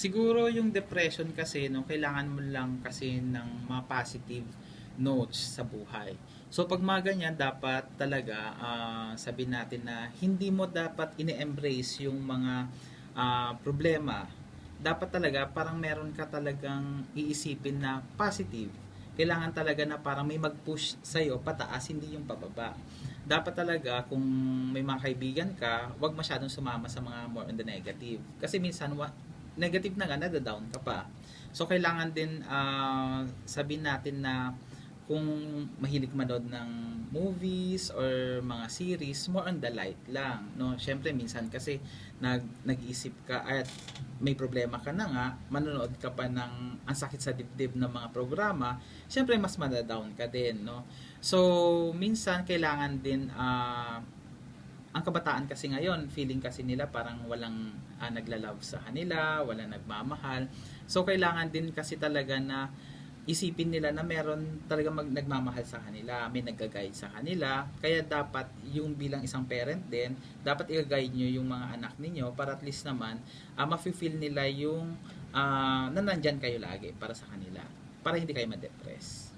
Siguro yung depression kasi, no, kailangan mo lang kasi ng mga positive notes sa buhay. So pag mga ganyan, dapat talaga ah, sabihin natin na hindi mo dapat ine-embrace yung mga ah, problema. Dapat talaga parang meron ka talagang iisipin na positive. Kailangan talaga na parang may mag-push sa'yo pataas, hindi yung pababa. Dapat talaga kung may mga kaibigan ka, wag masyadong sumama sa mga more on the negative. Kasi minsan negative na nga, nada-down ka pa. So, kailangan din ah, sabihin natin na kung mahilig manood ng movies or mga series, more on the light lang. No? Siyempre, minsan kasi nag, nag-iisip ka at may problema ka na nga, manonood ka pa ng ang sakit sa dibdib ng mga programa, siyempre mas madadown ka din. No? So, minsan kailangan din ah, ang kabataan kasi ngayon, feeling kasi nila parang walang ah, naglalove sa kanila, walang nagmamahal. So, kailangan din kasi talaga na isipin nila na meron talaga mag, nagmamahal sa kanila, may nagga-guide sa kanila. Kaya dapat yung bilang isang parent din, dapat i-guide nyo yung mga anak ninyo para at least naman uh, mafe-feel nila yung uh, na nandyan kayo lagi para sa kanila. Para hindi kayo ma-depress.